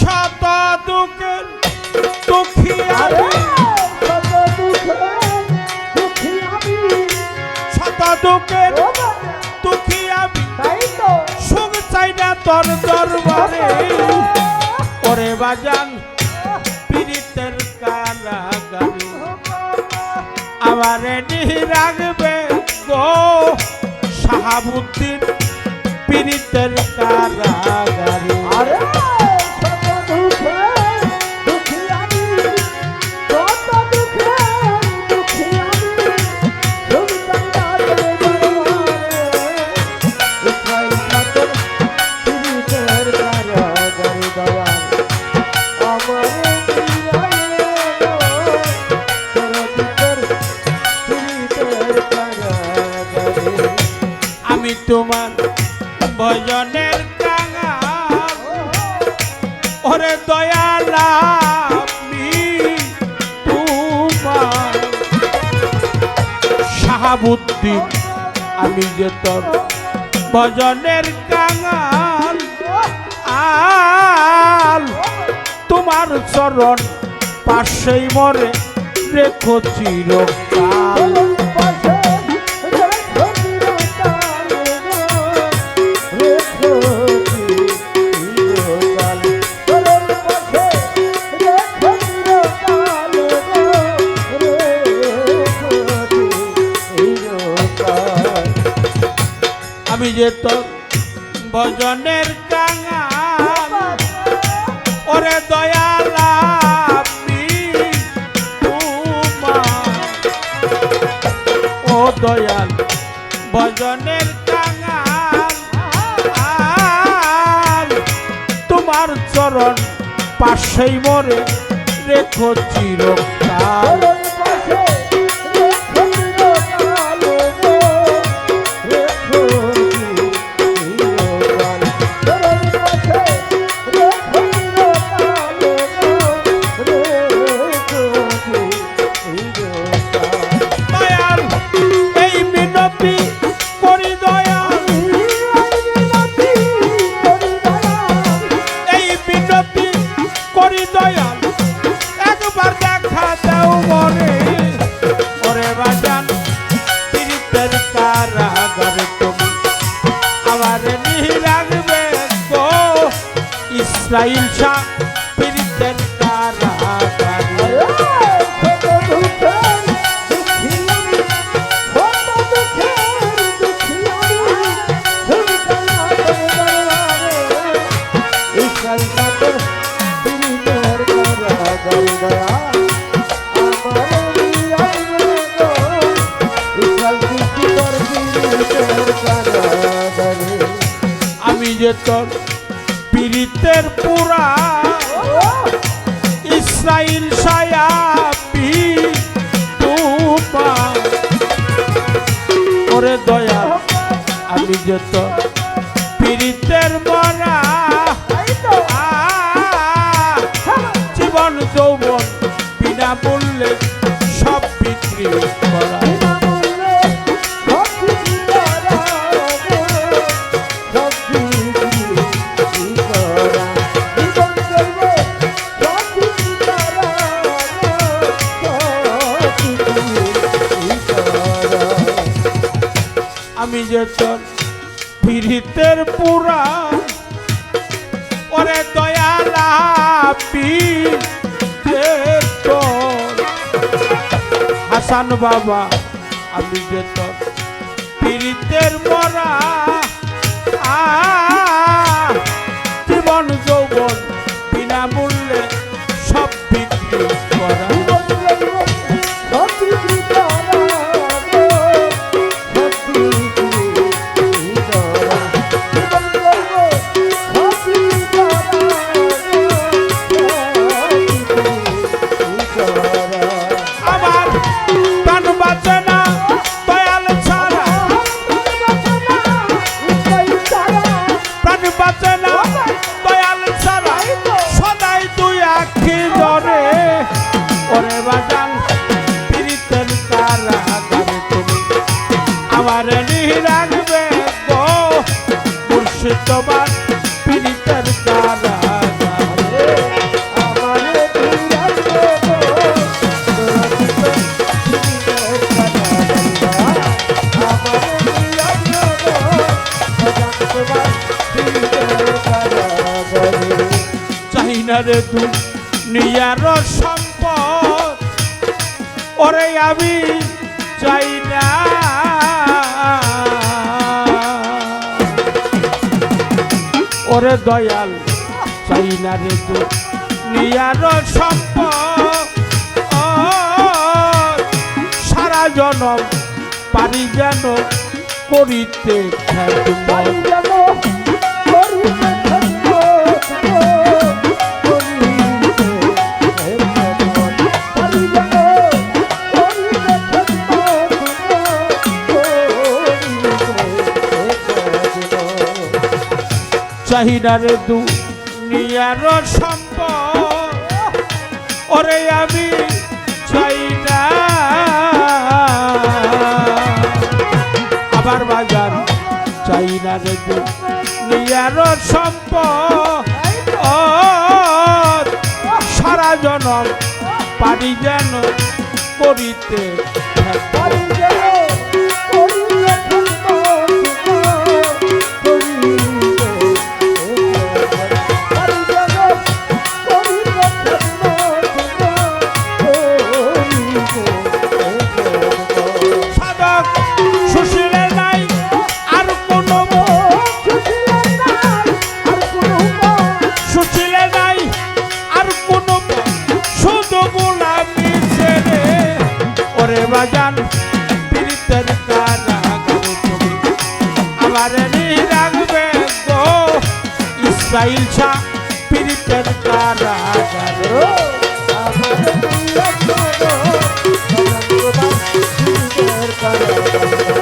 শত দুঃখের দুঃখী আমি। দুঃখী শত দুঃখের দুঃখী আমি। তাই তো। সুখ চাই না তোর দরবারে। ওরে বাজান পীড়িতের কারাগারে। আমারে নিহি রাখবে গো শাহাবুদ্দিন ভজনের কাঙাল। ওরে দয়ালা শাহাবুদ্দিন, আমি যে তোর ভজনের কাঙাল। আল, তোমার চরণ পাশেই মরে রেখো চিরকাল। যে তোর ভজনের কাঙাল। ওরে দয়ালা ও দয়াল, ভজনের কাঙাল। তোমার চরণ পাশেই মরে রেখো চিরকাল। ইসরাইল শাহ পীড়িতের কারাগারে আমি যে তোর পীড়িতের পুরা। ইসরাইল তুপা ওরে দয়া আমি যে আমি যে তোর পীড়িতের পুরা, ওরে দয়ালা তোর হাসান বাবা, আমি যে তোর পীড়িতের মরা জীবন যৌবন বিনামূল্যে সব বিক্রি করা। তু নিয়ার সম্পদ। ওরে আমি চাই না। ওরে দয়াল, চাই না রে নিয়ার সম্পদ। সারা জনম পারি যেন করিতে খ্যাতমত চাহিদারে দু ওরে আমি না। আবার বাজার চাই না রে দু নিয়ার সম্পদ। সারা জনম পারি যেন করিতে থাকো। সাধক পিছা পিরিতের কারাগার আমার কারাগার